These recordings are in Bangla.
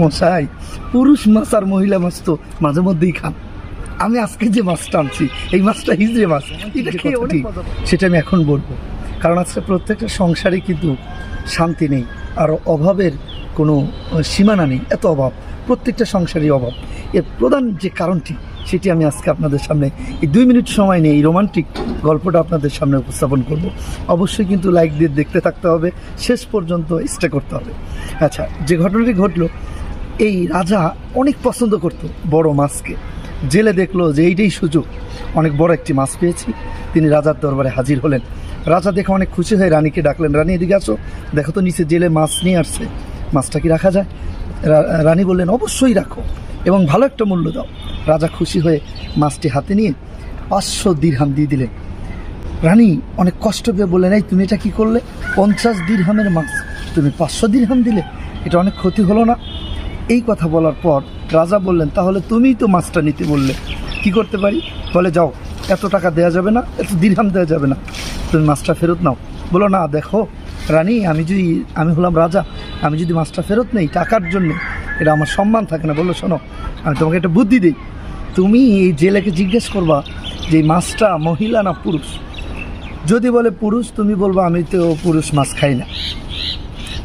মশাই পুরুষ মাছ আর মহিলা মাছ তো মাঝে মধ্যেই খান। আমি আজকে যে মাছটা আনছি এই মাছটা হিজড়ে মাছ এটা খেয়ে অনেক সেটা আমি এখন বলব। কারণ আজকে প্রত্যেকটা সংসারে কিন্তু শান্তি নেই আর অভাবের কোনো সীমানা নেই এত অভাব প্রত্যেকটা সংসারই অভাব। এর প্রধান যে কারণটি সেটি আমি আজকে আপনাদের সামনে এই দুই মিনিট সময় নিয়ে এই রোমান্টিক গল্পটা আপনাদের সামনে উপস্থাপন করব। অবশ্যই কিন্তু লাইক দিয়ে দেখতে থাকতে হবে শেষ পর্যন্ত স্টে করতে হবে। আচ্ছা যে ঘটনাটি ঘটলো এই রাজা অনেক পছন্দ করতো বড় মাছকে। জেলে দেখল যে এইটাই সুযোগ। অনেক বড় একটি মাছ পেয়েছি। তিনি রাজার দরবারে হাজির হলেন। রাজা দেখে অনেক খুশি হয়ে রানীকে ডাকলেন, রানী, এদিকে আসো। দেখো তো নিচে জেলে মাছ নিয়ে আসছে। মাছটা কি রাখা যায়? রানী বললেন, অবশ্যই রাখো এবং ভালো একটা মূল্য দাও। রাজা খুশি হয়ে মাছটি হাতে নিয়ে পাঁচশো দিরহাম দিয়ে দিলেন। রানী অনেক কষ্ট পেয়ে বললেন, এই, তুমি এটা কি করলে? পঞ্চাশ দিরহামের মাছ। তুমি পাঁচশো দিরহাম দিলে। এটা অনেক ক্ষতি হলো না? এই কথা বলার পর রাজা বললেন, তাহলে তুমিই তো মাছটা নিতে বললে। কি করতে পারি? বলে, যাও, এত টাকা দেওয়া যাবে না, এত দিরহাম দেওয়া যাবে না। তুমি মাছটা ফেরত নাও। বলো, না, দেখো, রানী, আমি যদি, আমি হলাম রাজা, আমি যদি মাছটা ফেরত নেই, টাকার জন্য, এটা আমার সম্মান থাকে না। বলল, শোনো, আমি তোমাকে একটা বুদ্ধি দিই। তুমি এই জেলেকে জিজ্ঞেস করবা যে মাছটা মহিলা না পুরুষ? যদি বলে পুরুষ, তুমি বলব, আমি তো পুরুষ মাছ খাই না।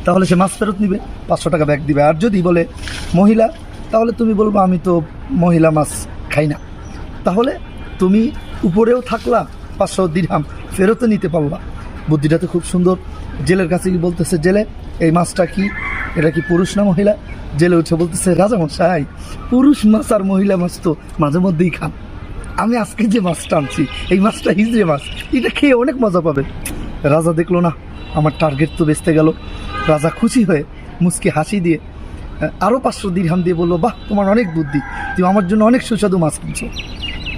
তাহলে সে মাছ ফেরত নিবে, পাঁচশো টাকা ব্যাগ দিবে। আর যদি বলে মহিলা, তাহলে তুমি বলব আমি তো মহিলা মাছ খাই না। তাহলে তুমি উপরেও থাকলা, পাঁচশো দিরহাম ফেরতও নিতে পারলা। বুদ্ধিটা তো খুব সুন্দর। জেলের কাছে কি বলতেছে জেলে, এই মাছটা কি, এটা কি পুরুষ না মহিলা? জেলে উঠে বলতেছে, রাজা মশাই, পুরুষ মাছ আর মহিলা মাছ তো মাঝে মধ্যেই খান। আমি আজকে যে মাছটা আনছি, এই মাছটা হিজড়ে মাছ, এটা খেয়ে অনেক মজা পাবে। রাজা দেখল না, আমার টার্গেট তো বেচতে গেল। রাজা খুশি হয়ে মুচকি হাসি দিয়ে আরও পাঁচশো দিরহাম দিয়ে বলল, বাহ, তোমার অনেক বুদ্ধি। তুমি আমার জন্য অনেক সুস্বাদু মাছ কিনছো।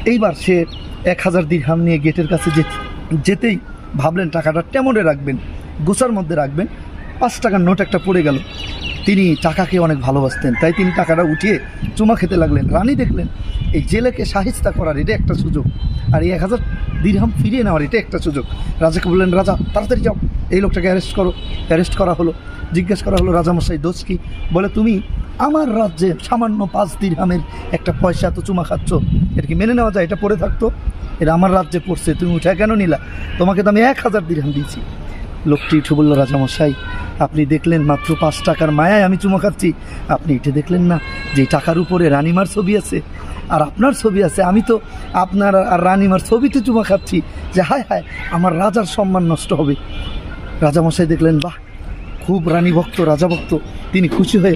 এইবার সে এক হাজার দিরহাম নিয়ে গেটের কাছে যেতে। যেতেই ভাবলেন, টাকাটা টেমনে রাখবেন, গোছার মধ্যে রাখবেন। পাঁচ টাকার নোট একটা পড়ে গেল। তিনি টাকাকে অনেক ভালোবাসতেন, তাই তিনি টাকাটা উঠিয়ে চুমা খেতে লাগলেন। রানী দেখলেন, এই জেলেকে সাহিস্তা করার এটা একটা সুযোগ, আর এই এক হাজার দিরহাম ফিরিয়ে নেওয়ার এটা একটা সুযোগ। রাজাকে বললেন, রাজা, তাড়াতাড়ি যাও। এই লোকটাকে অ্যারেস্ট করো অ্যারেস্ট করা হলো, জিজ্ঞেস করা হলো রাজামশাই দোষ কি? বলে, তুমি আমার রাজ্যে সামান্য পাঁচ দিরহামের একটা পয়সা তো চুমা খাচ্ছ। এটা কি মেনে নেওয়া যায়? এটা পড়ে থাকতো। এটা আমার রাজ্যে পড়ছে। তুমি উঠে কেন নিলা? তোমাকে তো আমি এক হাজার দিরহাম দিয়েছি। লোকটি উঠে বলল রাজামশাই আপনি দেখলেন মাত্র পাঁচ টাকার মায়ায় আমি চুমা খাচ্ছি। আপনি এটা দেখলেন না যে টাকার উপরে রানিমার ছবি আছে? আর আপনার ছবি আছে, আমি তো আপনার আর রানিমার ছবিতে চুমা খাচ্ছি। যে হায় হায়, আমার রাজার সম্মান নষ্ট হবে। রাজামশাই দেখলেন, বাহ, খুব রানী ভক্ত, রাজা ভক্ত। তিনি খুশি হয়ে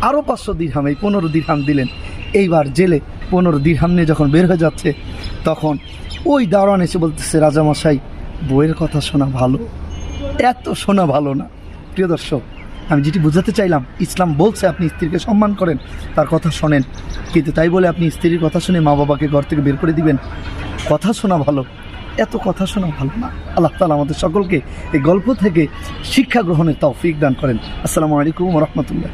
আরও পাঁচশো দিরহাম, এই পনেরো দিরহাম দিলেন। এইবার জেলে পনেরো দিরহাম নিয়ে যখন বের হয়ে যাচ্ছে, তখন ওই দারোয়ান এসে বলতেছে, রাজামশাই, বইয়ের কথা শোনা ভালো। এত শোনা ভালো না। প্রিয় দর্শক, আমি যেটি বোঝাতে চাইলাম, ইসলাম বলছে আপনি স্ত্রীকে সম্মান করেন, তার কথা শোনেন। কিন্তু তাই বলে আপনি স্ত্রীর কথা শুনে মা বাবাকে ঘর থেকে বের করে দিবেন? কথা শোনা ভালো। এত কথা শোনা ভালো না। আল্লাহ তালা আমাদের সকলকে এই গল্প থেকে শিক্ষা গ্রহণের তৌফিক দান করেন। আসসালামু আলাইকুম রহমতুল্লাহ।